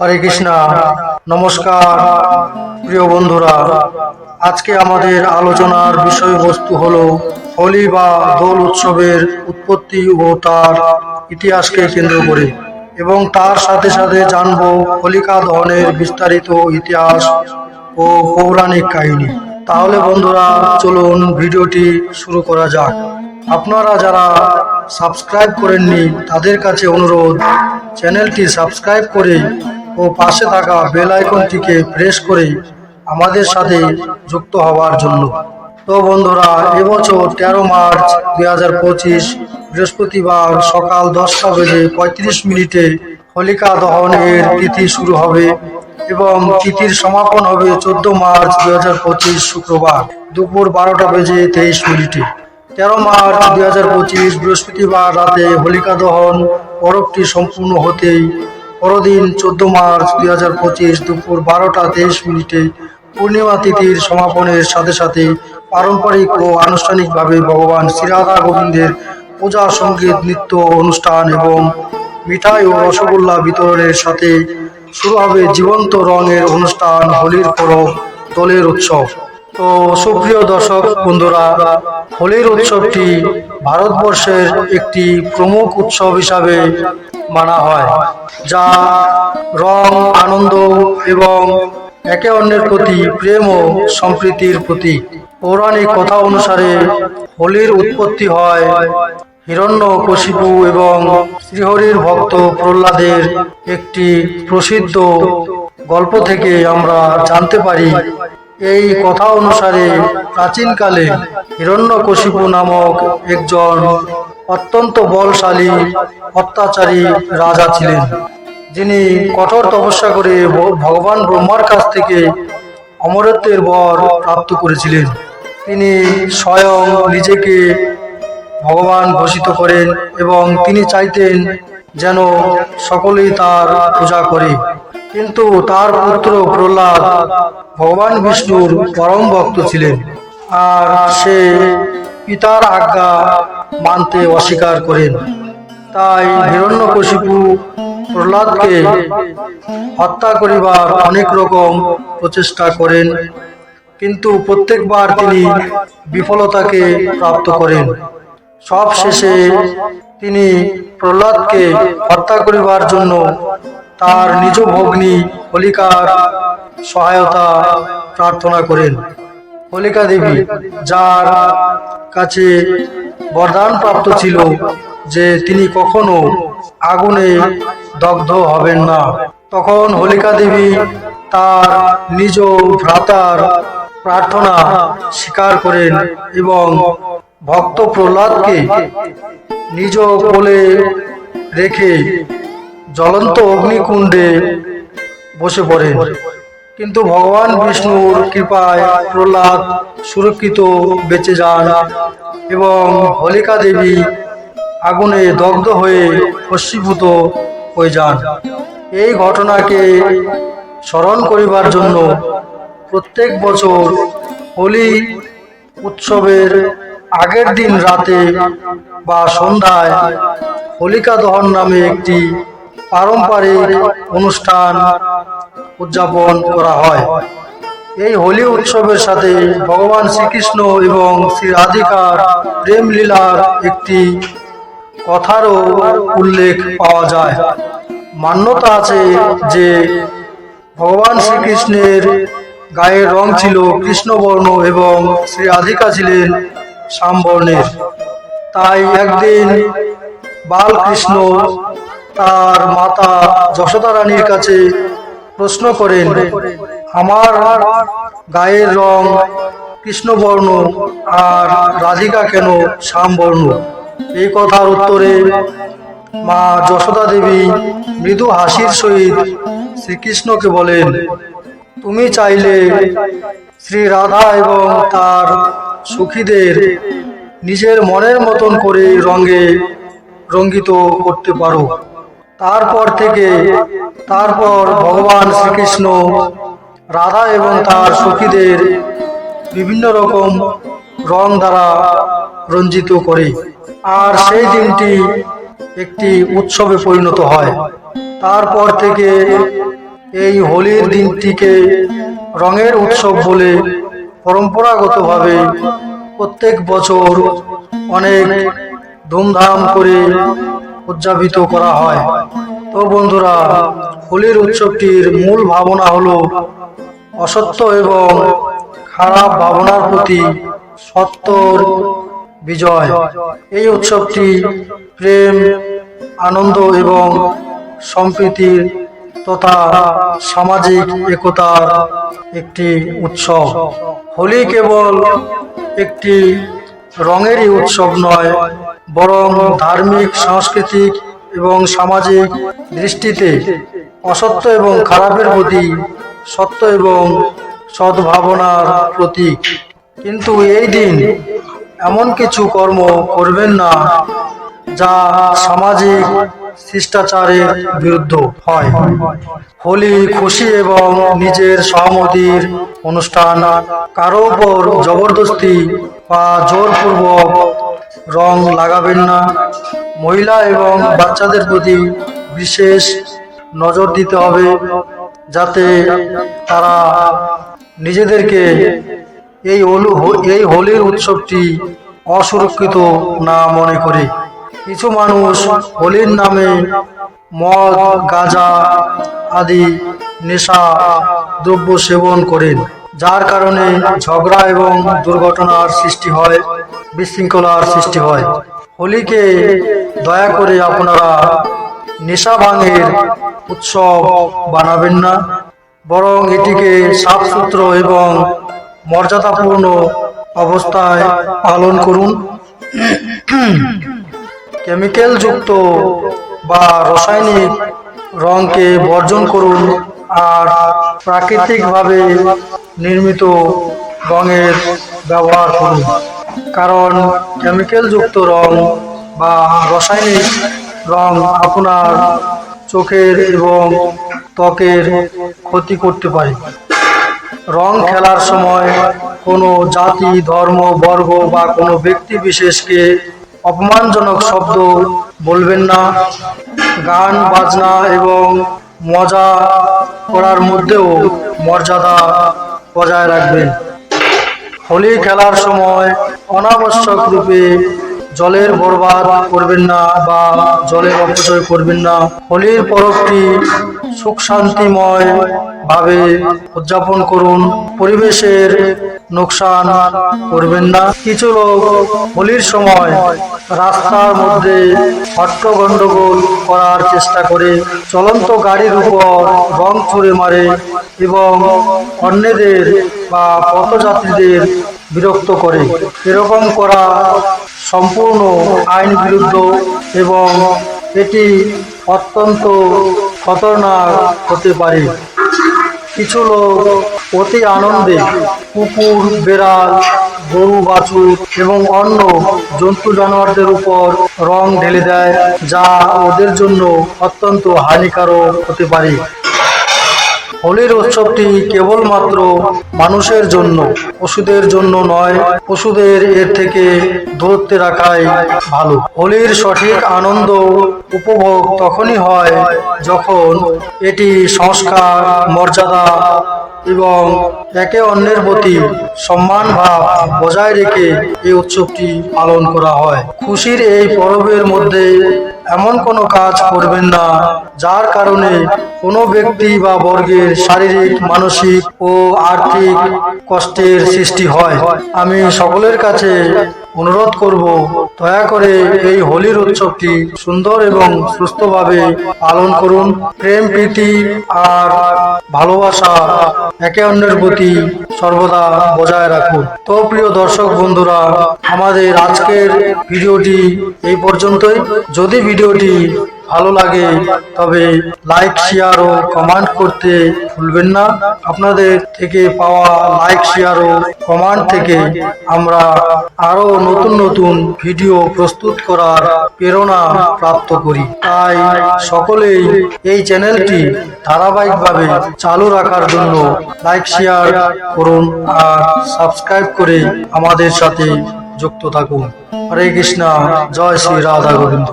হরে কৃষ্ণ, নমস্কার, প্রিয় বন্ধুরা। আজকে আমাদের আলোচনার বিষয়বস্তু হলো হোলি বা দোল উৎসবের উৎপত্তি ও তার ইতিহাসকে কেন্দ্র করে এবং তার সাথে সাথে জানব হোলিকা দহনের বিস্তারিত ইতিহাস ও পৌরাণিক কাহিনী। তাহলে বন্ধুরা, চলুন ভিডিওটি শুরু করা যাক। আপনারা যারা সাবস্ক্রাইব করেননি, তাদের কাছে অনুরোধ, চ্যানেলটি সাবস্ক্রাইব করে ও পাশে থাকা বেল আইকনটিকে প্রেস করে আমাদের সাথে যুক্ত হওয়ার জন্য। তো বন্ধুরা এবছর তেরো মার্চ দুই হাজার পঁচিশ বৃহস্পতিবার সকাল দশটা বেজে পঁয়ত্রিশ মিনিটে হোলিকা দহনের তিথি শুরু হবে এবং তিথির সমাপন হবে চোদ্দ মার্চ দুই হাজার পঁচিশ শুক্রবার দুপুর বারোটা বেজে তেইশ মিনিটে। তেরো মার্চ দুই হাজার পঁচিশ বৃহস্পতিবার রাতে হোলিকা দহন পরবটি সম্পূর্ণ হতেই পরদিন চোদ্দ মার্চ দুই হাজার পঁচিশ দুপুর বারোটা তেইশ মিনিটে পূর্ণিমা তিথির সমাপনের সাথে সাথে পারম্পরিক ও আনুষ্ঠানিকভাবে ভগবান শ্রীরাধা গোবিন্দের পূজা, সংগীত, নৃত্য অনুষ্ঠান এবং মিঠাই ও রসগোল্লা বিতরণের সাথে শুরু হবে জীবন্ত রঙের অনুষ্ঠান হোলির পরব দোলের উৎসব। তো সুপ্রিয় দর্শক, বন্ধুরা, হোলির উৎসবটি ভারতবর্ষের একটি প্রমুখ উৎসব হিসাবে মানা হয়, যা রং, আনন্দ এবং একে অন্যের প্রতি প্রেম ও সম্প্রীতির প্রতীক। পৌরাণিক কথা অনুসারে হোলির উৎপত্তি হয় হিরণ্য কশিপু এবং শ্রীহরির ভক্ত প্রহ্লাদের একটি প্রসিদ্ধ গল্প থেকে আমরা জানতে পারি এই কথা অনুসারে প্রাচীনকালে হিরণ্যকশিপু নামক একজন অত্যন্ত বলশালী, অত্যাচারী রাজা ছিলেন। যিনি কঠোর তপস্যা করে ভগবান ব্রহ্মার কাছ থেকে অমরত্বের বর প্রাপ্ত করেছিলেন। তিনি স্বয়ং নিজেকে ভগবান ঘোষিত করেন এবং তিনি চাইতেন যেন সকলেই তার পূজা করে। কিন্তু তার পুত্র প্রহ্লাদ ভগবান বিষ্ণুর পরম ভক্ত ছিলেন আর সে পিতার আজ্ঞা মানতে অস্বীকার করেন। তাই হিরণ্যকশিপু প্রহ্লাদকে হত্যা করিবার অনেক রকম প্রচেষ্টা করেন, কিন্তু প্রত্যেকবার তিনি বিফলতাকে প্রাপ্ত করেন। সব শেষে তিনি প্রহ্লাদকে হত্যা করিবার জন্য তার নিজ ভগ্নী হোলিকার সহায়তা প্রার্থনা করেন। হোলিকা দেবী, যার কাছে বরদান প্রাপ্ত ছিল যে তিনি কখনো আগুনে দগ্ধ হবেন না। তখন হোলিকা দেবী তার নিজ ভ্রাতার প্রার্থনা স্বীকার করেন এবং ভক্ত প্রহ্লাদকে নিজ কোলে রেখে জ্বলন্ত অগ্নিকুণ্ডে বসে পড়েন কিন্তু ভগবান বিষ্ণুর কৃপায় প্রহ্লাদ সুরক্ষিত বেঁচে যান এবং হোলিকা দেবী আগুনে দগ্ধ হয়ে ভস্মীভূত হয়ে যান। এই ঘটনাকে স্মরণ করিবার জন্য প্রত্যেক বছর হোলি উৎসবের আগের দিন রাতে বা সন্ধ্যায় হোলিকা দহন নামে একটি পারম্পরিক অনুষ্ঠান উদযাপন করা হয়। এই হোলি উৎসবের সাথে ভগবান শ্রীকৃষ্ণ এবং শ্রী রাধিকার প্রেম লীলার একটি কথারও উল্লেখ পাওয়া যায়। মান্যতা আছে যে ভগবান শ্রীকৃষ্ণের গায়ের রং ছিল কৃষ্ণবর্ণ এবং শ্রী রাধিকা ছিলেন শ্যামবর্ণের। তাই একদিন বালকৃষ্ণ তার মাতা যশোদা রানীর কাছে প্রশ্ন করেন, আমার গায়ের রং কৃষ্ণবর্ণ আর রাধিকা কেন শ্যামবর্ণ? এই কথার উত্তরে মা যশোদা দেবী মৃদু হাসির সহিত শ্রীকৃষ্ণকে বলেন, তুমি চাইলে শ্রী রাধা এবং তার সুখীদের নিজের মনের মতন করে রঙে রঙ্গিত করতে পারো। তারপর থেকে, তারপর ভগবান শ্রীকৃষ্ণ, রাধা এবং তার সখীদের বিভিন্ন রকম রং দ্বারা রঞ্জিত করে। আর সেই দিনটি একটি উৎসবে পরিণত হয়। তারপর থেকে এই হোলির দিনটিকে রঙের উৎসব বলে পরম্পরাগতভাবে প্রত্যেক বছর অনেক ধুমধাম করে উদযাপিত করা হয়। তো বন্ধুরা, হোলির উৎসবটির মূল ভাবনা হলো অসত্য এবং খারাপ ভাবনার প্রতি সত্যর বিজয়। এই উৎসবটি প্রেম, আনন্দ এবং সম্প্রীতির তথা সামাজিক একতার একটি উৎসব। হোলি কেবল একটি রঙেরই উৎসব নয় বরং ধার্মিক, সাংস্কৃতিক এবং সামাজিক দৃষ্টিতে অসত্য এবং খারাপের প্রতি সত্য এবং সদ্ভাবনার প্রতীক। কিন্তু এই দিন এমন কিছু কর্ম করবেন না, যা সামাজিক শিষ্টাচারের বিরুদ্ধ হয়। হোলি খুশি এবং নিজের সহমতির অনুষ্ঠান, কারও উপর জবরদস্তি বা জোরপূর্বক রং লাগাবেন না। মহিলা এবং বাচ্চাদের প্রতি বিশেষ নজর দিতে হবে, যাতে তারা নিজেদেরকে এই হলু- এই হোলির উৎসবটি অসুরক্ষিত না মনে করে। কিছু মানুষ হোলির নামে মদ, গাঁজা আদি নেশা দ্রব্য সেবন করেন। যার কারণে ঝগড়া এবং দুর্ঘটনার সৃষ্টি হয়, বিশৃঙ্খলার সৃষ্টি হয়। হোলিকে দয়া করে আপনারা নেশা ভাঙের উৎসব বানাবেন না, বরং এটিকে সাফসুত্র এবং মর্যাদাপূর্ণ অবস্থায় পালন করুন। কেমিক্যাল যুক্ত বা রাসায়নিক রঙকে বর্জন করুন আর প্রাকৃতিকভাবে নির্মিত রঙের ব্যবহার করুন কারণ কেমিক্যাল যুক্ত রং বা রাসায়নিক রং আপনার চোখের এবং ত্বকের ক্ষতি করতে পারে। রং খেলার সময় কোনো জাতি, ধর্ম, বর্গ বা কোনো ব্যক্তি বিশেষকে অপমানজনক শব্দ বলবেন না। গান, বাজনা এবং মজা করার মধ্যেও মর্যাদা বজায় রাখবেন। হোলি খেলার সময় অনাবশ্যক রূপে জলের বরবাদ করবেন না বা জলের অপচয় করবেন না। হোলির পরবটি সুখ শান্তিময় ভাবে উদযাপন করুন। পরিবেশের নোকসান করবেন না। কিছু লোক হোলির সময় রাস্তার মধ্যে হট্ট গন্ডগোল করার চেষ্টা করে। চলন্ত গাড়ির উপর রং ছুঁড়ে মারে এবং অন্যদের বা পথযাত্রীদের বিরক্ত করে। এরকম করা সম্পূর্ণ আইন বিরুদ্ধ এবং এটি অত্যন্ত খতরনাক হতে পারে। কিছু লোক অতি আনন্দে কুকুর, বেড়াল, গরু, বাছুর এবং অন্য জন্তু জানোয়ারদের উপর রং ঢেলে দেয়, যা ওদের জন্য অত্যন্ত হানিকারক হতে পারে। হোলির উৎসবটি কেবলমাত্র মানুষের জন্য, পশুদের জন্য নয়, পশুদের এর থেকে দূরত্বে রাখাই ভালো। হোলির সঠিক আনন্দ উপভোগ তখনই হয় যখন এটি সংস্কার, মর্যাদা এবং একে অন্যের প্রতি সম্মান ভাব বজায় রেখে এই উৎসবটি পালন করা হয়। খুশির এই পরবের মধ্যে এমন কোনো কাজ করবেন না, যার কারণে কোনো ব্যক্তি বা বর্গের শারীরিক, মানসিক ও আর্থিক কষ্টের সৃষ্টি হয়। আমি সকলের কাছে অনুরোধ করব, দয়া করে এই হোলির উৎসবটি সুন্দর এবং সুস্থভাবে পালন করুন। প্রেম, প্রীতি আর ভালোবাসা একে অন্যের প্রতি সর্বদা বজায় রাখুন। তো প্রিয় দর্শক বন্ধুরা, আমাদের আজকের ভিডিওটি এই পর্যন্তই। যদি ভিডিওটি ভালো লাগে, তবে লাইক শেয়ার ও কমেন্ট করতে ভুলবেন না। আপনাদের থেকে পাওয়া লাইক শেয়ার ও কমেন্ট থেকে আমরা আরও নতুন নতুন ভিডিও প্রস্তুত করার প্রেরণা প্রাপ্ত করি। তাই সকলেই এই চ্যানেলটি ধারাবাহিকভাবে চালু রাখার জন্য লাইক শেয়ার করুন আর সাবস্ক্রাইব করে আমাদের সাথে যুক্ত থাকুন। হরে কৃষ্ণা, জয় শ্রী রাধা গোবিন্দ।